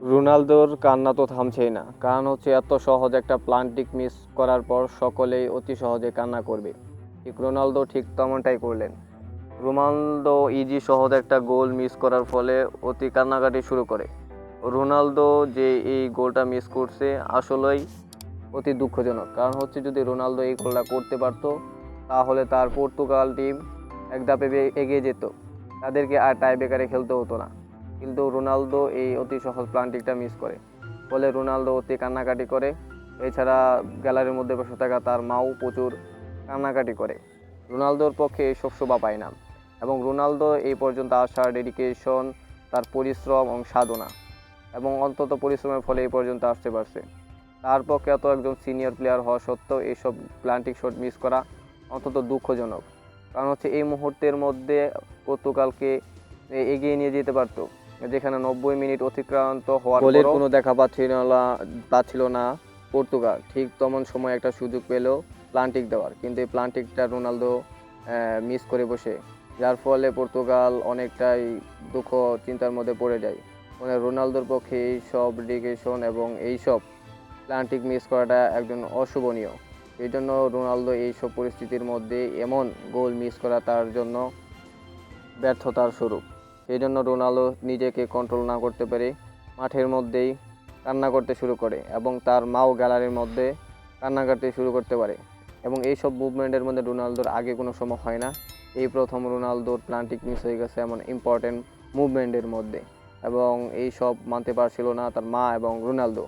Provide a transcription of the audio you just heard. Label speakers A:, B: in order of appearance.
A: রোনালদোর কান্না তো থামছেই না। কারণ হচ্ছে এত সহজ একটা প্লান্টিক মিস করার পর সকলেই অতি সহজে কান্না করবে। ঠিক রোনালদো ঠিক তেমনটাই করলেন। রোনালদো ইজি সহজ একটা গোল মিস করার ফলে অতি কান্নাকাটি শুরু করে। রোনালদো যে এই গোলটা মিস করছে আসলেই অতি দুঃখজনক। কারণ হচ্ছে যদি রোনালদো এই গোলটা করতে পারতো, তাহলে তার পর্তুগাল টিম এক ধাপে এগিয়ে যেত। তাদেরকে আর টাই বেকারে খেলতে হতো না। কিন্তু রোনালদো এই অতি সহজ প্লান্টিকটা মিস করে। ফলে রোনালদো অতি কান্নাকাটি করে। এছাড়া গ্যালারির মধ্যে বসে থাকা তার মাও প্রচুর কান্নাকাটি করে। রোনালদোর পক্ষে এসব শোভা পায় না। এবং রোনালদো এই পর্যন্ত আসার ডেডিকেশন তার পরিশ্রম এবং সাধনা এবং অন্তত পরিশ্রমের ফলে এই পর্যন্ত আসতে পারছে। তার পক্ষে এত একজন সিনিয়র প্লেয়ার হওয়া সত্ত্বেও এইসব প্লান্টিক শট মিস করা অন্তত দুঃখজনক। কারণ হচ্ছে এই মুহূর্তের মধ্যে পর্তুগালকে এগিয়ে নিয়ে যেতে পারতো। যেখানে নব্বই মিনিট অতিক্রান্ত হওয়ার
B: গোলের কোনো
A: দেখা পাচ্ছিল না পাচ্ছিল না পর্তুগাল। ঠিক তেমন সময় একটা সুযোগ পেল প্লান্টিক দেওয়ার। কিন্তু এই প্লান্টিকটা রোনালদো মিস করে বসে। যার ফলে পর্তুগাল অনেকটাই দুঃখ চিন্তার মধ্যে পড়ে যায়। মানে রোনালদোর পক্ষে এই সব ডেডিকেশন এবং এই সব প্লান্টিক মিস করাটা একজন অশুভনীয়। এই জন্য রোনালদো এই সব পরিস্থিতির মধ্যে এমন গোল মিস করা তার জন্য ব্যর্থতার স্বরূপ। সেই জন্য রোনালদো নিজেকে কন্ট্রোল না করতে পেরে মাঠের মধ্যেই কান্না করতে শুরু করে এবং তার মাও গ্যালারির মধ্যে কান্না করতে শুরু করতে পারে এবং এই সব মুভমেন্টের মধ্যে রোনালদোর আগে কোনো সময় হয় না। এই প্রথম রোনালদোর প্লান্টিক মিস হয়ে গেছে এমন ইম্পর্টেন্ট মুভমেন্টের মধ্যে এবং এই সব মানতে পারছিল না তার মা এবং রোনালদো।